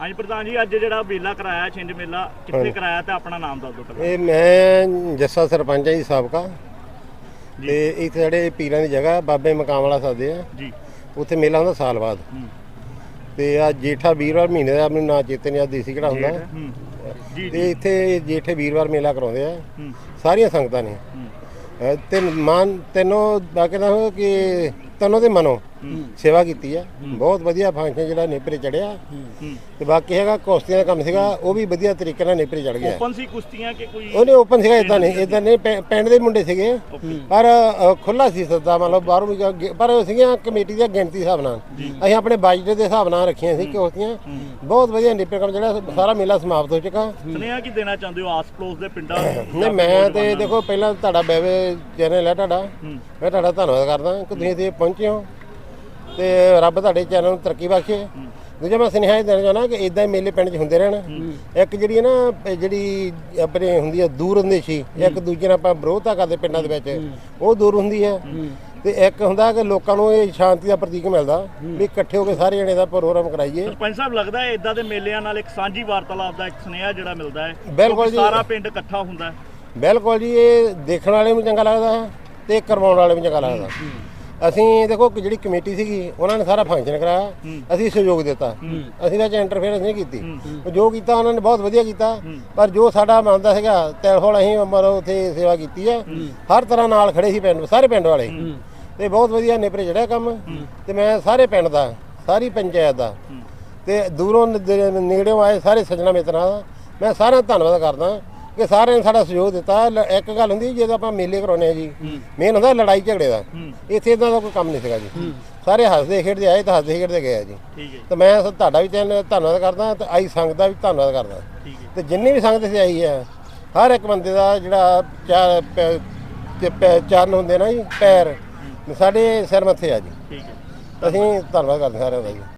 ਹਾਂਜੀ ਪ੍ਰਧਾਨ ਜੀ ਅੱਜ ਜਿਹੜਾ ਮੇਲਾ ਕਰਾਇਆ ਛਿੰਝ ਮੇਲਾ ਕਿੱਥੇ ਕਰਾਇਆ ਤੇ ਆਪਣਾ ਨਾਮ ਦੱਸ ਦਿਓ ਪਹਿਲਾਂ। ਇਹ ਮੈਂ ਜੱਸਾ ਸਰਪੰਚ ਹਾਂ ਜੀ ਸਾਬਕਾ। ਤੇ ਇੱਥੇ ਜਿਹੜੇ ਪੀਰਾਂ ਦੀ ਜਗ੍ਹਾ ਬਾਬੇ ਮਕਾਮ ਵਾਲਾ ਸਾਦੇ ਆ। ਜੀ। ਉੱਥੇ ਮੇਲਾ ਹੁੰਦਾ ਸਾਲ ਬਾਅਦ। ਤੇ ਆ ਜੇਠਾ ਵੀਰਵਾਰ ਮਹੀਨੇ ਦਾ ਮੈਨੂੰ ਨਾਂ ਚੇਤੇ ਨਹੀਂ ਆ ਦੇਸੀ ਕਿਹੜਾ ਹੁੰਦਾ। ਹੂੰ। ਜੀ ਤੇ ਇੱਥੇ ਜੇਠੇ ਵੀਰਵਾਰ ਮੇਲਾ ਕਰਾਉਂਦੇ ਆ। ਸਾਰੀਆਂ ਸੰਗਤਾਂ ਨੇ। ਤੇ ਮਾਨ ਤੈਨੂੰ ਬਾਕੀ ਦਾ ਕਿ ਤੈਨੂੰ ਦੇ ਮਨੋਂ ਸੇਵਾ ਕੀਤੀ ਆ। ਬਹੁਤ ਵਧੀਆ ਫੰਕਸ਼ਨ ਜਿਹੜਾ ਨੇਪਰੇ ਚੜਿਆ। ਤੇ ਬਾਕੀ ਹੈਗਾ ਕੁਸ਼ਤੀਆਂ ਦਾ ਕੰਮ ਸੀਗਾ ਉਹ ਵੀ ਵਧੀਆ ਤਰੀਕੇ ਨਾਲ ਨੇਪਰੇ ਚੜ ਗਿਆ। ਓਪਨ ਸੀ ਕੁਸ਼ਤੀਆਂ ਕਿ ਕੋਈ ਉਹਨੇ ਓਪਨ ਸੀਗਾ ਇਦਾਂ ਨਹੀਂ ਇਦਾਂ ਨਹੀਂ ਪਿੰਡ ਦੇ ਮੁੰਡੇ ਸੀਗੇ। ਪਰ ਖੁੱਲਾ ਸੀ ਸੱਦਾ ਮਤਲਬ ਬਾਹਰੋਂ ਵੀ ਪਰ ਉਹ ਸੀਗੀਆਂ ਕਮੇਟੀ ਦੀ ਗਿਣਤੀ ਹਿਸਾਬ ਨਾਲ। ਅਸੀਂ ਆਪਣੇ ਬਜਟ ਦੇ ਹਿਸਾਬ ਨਾਲ ਰੱਖੀਆਂ ਸੀ ਕੁਸ਼ਤੀਆਂ। ਬਹੁਤ ਵਧੀਆ ਨੇਪਰੇ ਕੰਮ ਜਿਹੜਾ ਸਾਰਾ ਮੇਲਾ ਸਮਾਪਤ ਹੋ ਚੁੱਕਾ। ਸੁਨੇਹਾ ਕੀ ਦੇਣਾ ਚਾਹੁੰਦੇ ਹੋ ਆਸ ਪੜੋਸ ਦੇ ਪਿੰਡਾਂ ਨੂੰ ਨਹੀਂ ਮੈਂ ਤੇ ਦੇਖੋ ਪਹਿਲਾਂ ਤੁਹਾਡਾ ਬੈਵੇ ਚੈਨਲ ਹੈ ਤੁਹਾਡਾ। ਮੈਂ ਤੁਹਾਡਾ ਧੰਨਵਾਦ ਕਰਦਾ। ਕਿ ਤੁਸੀਂ ਇੱਥੇ ਪਹੁੰਚੇ ਹੋ। ਤੇ ਰੱਬ ਤੁਹਾਡੇ ਚੈਨਲ ਨੂੰ ਤਰੱਕੀ ਬਖਸ਼ੇ। ਦੂਜਾ ਮੈਂ ਸੁਨੇਹਾ ਇਹ ਦੇਣਾ ਚਾਹੁੰਦਾ ਕਿ ਇਦਾਂ ਹੀ ਮੇਲੇ ਪਿੰਡ 'ਚ ਹੁੰਦੇ ਰਹਿਣ। ਇੱਕ ਜਿਹੜੀ ਹੈ ਨਾ ਇਹ ਜਿਹੜੀ ਆਪਣੇ ਹੁੰਦੀ ਹੈ ਦੂਰ ਅੰਦੇਸ਼ੀ ਇੱਕ ਦੂਜੇ ਨਾਲ ਆਪਾਂ ਵਿਰੋਧਤਾ ਕਰਦੇ ਪਿੰਡਾਂ ਦੇ ਵਿੱਚ। ਉਹ ਦੂਰ ਹੁੰਦੀ ਹੈ। ਤੇ ਇੱਕ ਹੁੰਦਾ ਕਿ ਲੋਕਾਂ ਨੂੰ ਇਹ ਸ਼ਾਂਤੀ ਦਾ ਪ੍ਰਤੀਕ ਮਿਲਦਾ ਵੀ ਇਕੱਠੇ ਹੋ ਕੇ ਸਾਰੇ ਜਣੇ ਦਾ ਪ੍ਰੋਗਰਾਮ ਕਰਾਈਏ। ਸਰਪੰਚ ਸਾਹਿਬ ਲੱਗਦਾ ਹੈ ਇਦਾਂ ਦੇ ਮੇਲਿਆਂ ਨਾਲ ਇੱਕ ਸਾਂਝੀ ਵਾਰਤਾਲਾਪ ਦਾ ਇੱਕ ਸੁਨੇਹਾ ਜਿਹੜਾ ਮਿਲਦਾ ਹੈ? ਬਿਲਕੁਲ ਜੀ। ਸਾਰਾ ਪਿੰਡ ਇਕੱਠਾ ਹੁੰਦਾ ਹੈ। ਬਿਲਕੁਲ ਜੀ ਇਹ ਦੇਖਣ ਵਾਲੇ ਨੂੰ ਚੰਗਾ ਲੱਗਦਾ ਹੈ ਤੇ ਕਰਵਾਉਣ ਵਾਲੇ ਨੂੰ ਚੰਗਾ ਲੱਗਦਾ ਅਸੀਂ ਦੇਖੋ ਕਿ ਜਿਹੜੀ ਕਮੇਟੀ ਸੀਗੀ ਉਹਨਾਂ ਨੇ ਸਾਰਾ ਫੰਕਸ਼ਨ ਕਰਾਇਆ। ਅਸੀਂ ਸਹਿਯੋਗ ਦਿੱਤਾ। ਅਸੀਂ ਤਾਂ ਇੰਟਰਫੇਰੈਂਸ ਨਹੀਂ ਕੀਤੀ। ਉਹ ਜੋ ਕੀਤਾ ਉਹਨਾਂ ਨੇ ਬਹੁਤ ਵਧੀਆ ਕੀਤਾ। ਪਰ ਜੋ ਸਾਡਾ ਮੰਨਦਾ ਸੀਗਾ ਤੈਲਹੋਲ ਅਸੀਂ ਮਰੋ ਉੱਥੇ ਸੇਵਾ ਕੀਤੀ ਹੈ। ਹਰ ਤਰ੍ਹਾਂ ਨਾਲ ਖੜੇ ਸੀ ਪਿੰਡ ਸਾਰੇ ਪਿੰਡ ਵਾਲੇ। ਤੇ ਬਹੁਤ ਵਧੀਆ ਨਿਪਰੇ ਜਿਹੜਾ ਕੰਮ। ਤੇ ਮੈਂ ਸਾਰੇ ਪਿੰਡ ਦਾ ਸਾਰੀ ਪੰਚਾਇਤ ਦਾ। ਤੇ ਦੂਰੋਂ ਨੇੜਿਓਂ ਆਏ ਸਾਰੇ ਸੱਜਣਾ ਮਿੱਤਰਾਂ ਦਾ। ਮੈਂ ਸਾਰਿਆਂ ਦਾ ਧੰਨਵਾਦ ਕਰਦਾ। ਕਿ ਸਾਰਿਆਂ ਨੇ ਸਾਡਾ ਸਹਿਯੋਗ ਦਿੱਤਾ। ਲ- ਇੱਕ ਗੱਲ ਹੁੰਦੀ ਜਦੋਂ ਆਪਾਂ ਮੇਲੇ ਕਰਾਉਨੇ ਆ ਜੀ ਮੇਨ ਹੁੰਦਾ ਲੜਾਈ ਝਗੜੇ ਦਾ। ਇੱਥੇ ਇਦਾਂ ਦਾ ਕੋਈ ਕੰਮ ਨਹੀਂ ਸੀਗਾ ਜੀ। ਸਾਰੇ ਹੱਸਦੇ ਖੇਡਦੇ ਆਏ ਤਾਂ ਹੱਸਦੇ ਖੇਡਦੇ ਗਏ ਆ ਜੀ। ਠੀਕ ਹੈ। ਤੇ ਮੈਂ ਸ- ਤੁਹਾਡਾ ਵੀ ਚੈਨਲ ਧੰਨਵਾਦ ਕਰਦਾ ਤੇ ਆਈ ਸੰਗਤ ਦਾ ਵੀ ਧੰਨਵਾਦ ਕਰਦਾ। ਠੀਕ ਹੈ। ਤੇ ਜਿੰਨੀ ਵੀ ਸੰਗਤ ਇੱਥੇ ਆਈ ਹੈ ਹਰ ਇੱਕ ਬੰਦੇ ਦਾ ਜਿਹੜਾ ਚਾਰ ਪੈ- ਤੇ ਪੈ- ਚਰਨ ਹੁੰਦੇ ਨਾ ਜੀ ਪੈਰ ਸਾਡੇ ਸਿਰ ਮੱਥੇ ਆ ਜੀ। ਠੀਕ ਹੈ। ਅਸੀਂ ਧੰਨਵਾਦ ਕਰਦੇ ਸਾਰਿਆਂ ਦਾ ਜੀ।